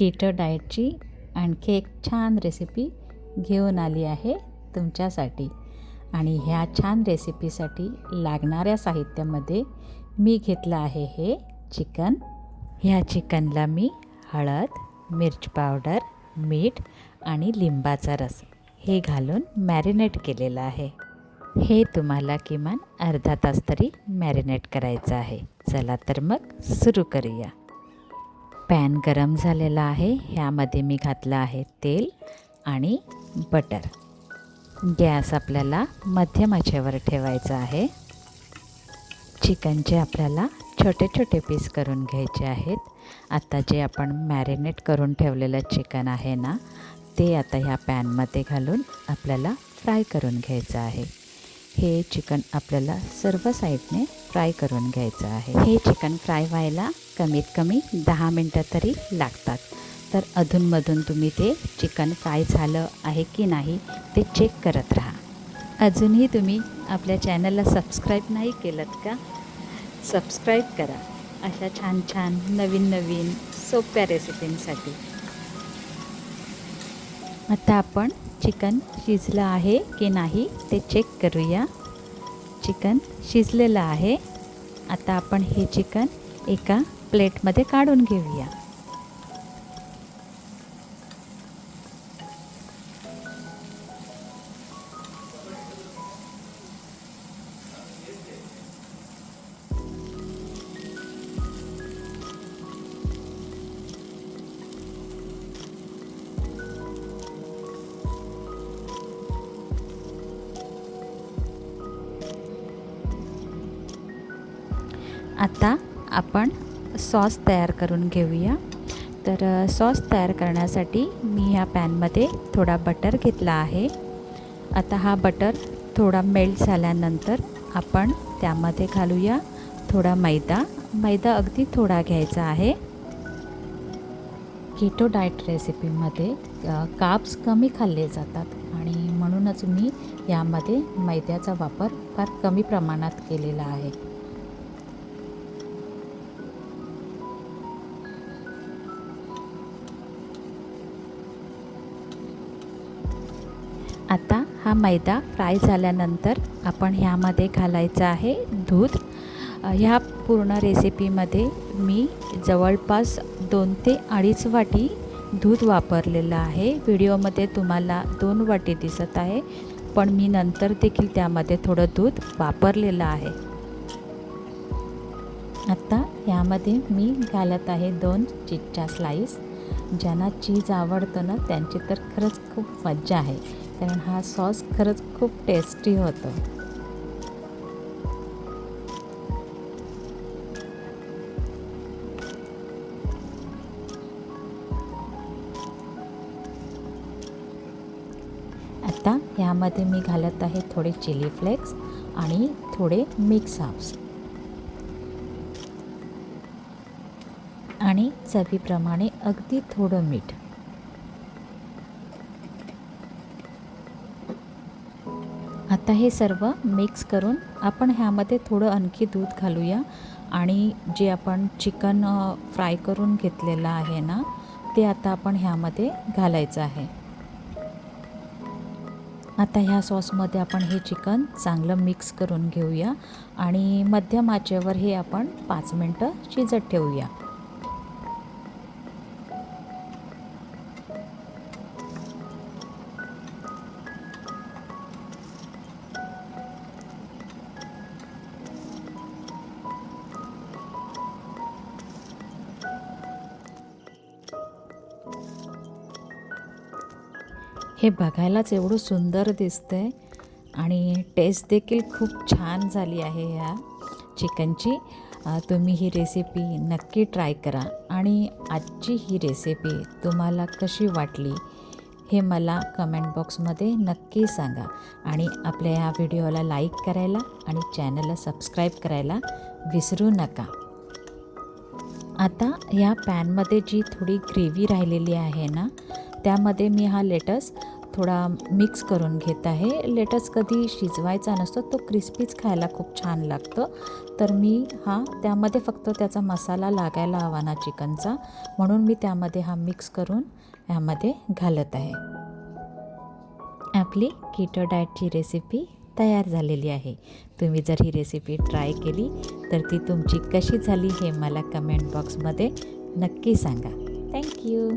कीटो डाएटची आणखी एक छान रेसिपी घेऊन आली आहे तुमच्यासाठी. आणि ह्या छान रेसिपीसाठी लागणाऱ्या साहित्यामध्ये मी घेतलं आहे हे चिकन. ह्या चिकनला मी हळद मिरच पावडर मीठ आणि लिंबाचा रस हे घालून मॅरिनेट केलेलं आहे. हे तुम्हाला किमान अर्धा तास तरी मॅरिनेट करायचं आहे. चला तर मग सुरू करूया. पॅन गरम झालेला आहे. ह्यामध्ये मी घातलं आहे तेल आणि बटर. गॅस आपल्याला मध्यम आचेवर ठेवायचा आहे. चिकनचे आपल्याला छोटे छोटे पीस करून घ्यायचे आहेत. आता जे आपण मॅरिनेट करून ठेवलेलं चिकन आहे ना ते आता ह्या पॅनमध्ये घालून आपल्याला फ्राय करून घ्यायचं आहे. हे चिकन आपल्याला सर्व साईडने फ्राय करून घ्यायचं आहे. हे चिकन फ्राय व्हायला कमीत कमी दहा मिनटं तरी लागतात. तर अधूनमधून तुम्ही ते चिकन फ्राय झालं आहे की नाही ते चेक करत राहा. अजूनही तुम्ही आपल्या चॅनलला सबस्क्राईब नाही केलं का? सबस्क्राईब करा. अशा छान छान नवीन नवीन सोप्या रेसिपींसाठी आता आपण चिकन शिजलं आहे की नाही ते चेक करूया. चिकन शिजलेलं आहे. आता आपण हे चिकन एका प्लेटमध्ये काढून घेऊया. आता आपण सॉस तयार करून घेऊया. तर सॉस तयार करण्यासाठी मी ह्या पॅनमध्ये थोडा बटर घेतला आहे. आता हा बटर थोडा मेल्ट झाल्यानंतर आपण त्यामध्ये घालूया थोडा मैदा. मैदा अगदी थोडा घ्यायचा आहे. केटो डाएट रेसिपीमध्ये काप्स कमी खाल्ले जातात आणि म्हणूनच मी यामध्ये मैद्याचा वापर फार कमी प्रमाणात केलेला आहे. आता हा मैदा फ्राय झाल्यानंतर आपण ह्यामध्ये घालायचं आहे दूध. ह्या पूर्ण रेसिपीमध्ये मी जवळपास दोन ते अडीच वाटी दूध वापरलेलं आहे. व्हिडिओमध्ये तुम्हाला दोन वाटी दिसत आहे पण मी नंतर देखील त्यामध्ये थोडं दूध वापरलेलं आहे. आत्ता यामध्ये मी घालत आहे दोन चीजच्या स्लाईस ज्यांना चीज आवडतं ना त्यांची तर खरंच खूप मज्जा आहे. कारण हा सॉस खरंच खूप टेस्टी होतो. आता यामध्ये मी घालत आहे थोडे चिली फ्लेक्स आणि थोडे मिक्स हाप्स. आणि चवीप्रमाणे अगदी थोडं मीठ. आता हे सर्व मिक्स करून आपण ह्यामध्ये थोडं आणखी दूध घालूया. आणि जे आपण चिकन फ्राय करून घेतलेलं आहे ना ते आता आपण ह्यामध्ये घालायचं आहे. आता ह्या सॉसमध्ये आपण हे चिकन चांगलं मिक्स करून घेऊया. आणि मध्यम आचेवर हे आपण पाच मिनटं शिजत ठेवूया. हे बघायलाच एवढं सुंदर दिसतंय. आणि टेस्ट देखील खूप छान झाली आहे ह्या चिकनची. तुम्ही ही रेसिपी नक्की ट्राय करा. आणि आजची ही रेसिपी तुम्हाला कशी वाटली हे मला कमेंट बॉक्समध्ये नक्की सांगा. आणि आपल्या ह्या व्हिडिओला लाईक करायला आणि चॅनलला सबस्क्राईब करायला विसरू नका. आता ह्या पॅनमध्ये जी थोडी ग्रेव्ही राहिलेली आहे ना त्यामध्ये मी हा लेटस थोडा मिक्स करून घेत आहे. लेटस कधी शिजवायचा नसतो तो क्रिस्पीच खायला खूप छान लागतं. तर मी हा त्यामध्ये फक्त त्याचा मसाला लागायला हवा ना चिकनचा. म्हणून मी त्यामध्ये हा मिक्स करून ह्यामध्ये घालत आहे. आपली किटो डाएटची रेसिपी तयार झालेली आहे. तुम्ही जर ही रेसिपी ट्राय केली तर ती तुमची कशी झाली हे मला कमेंट बॉक्समध्ये नक्की सांगा. थँक्यू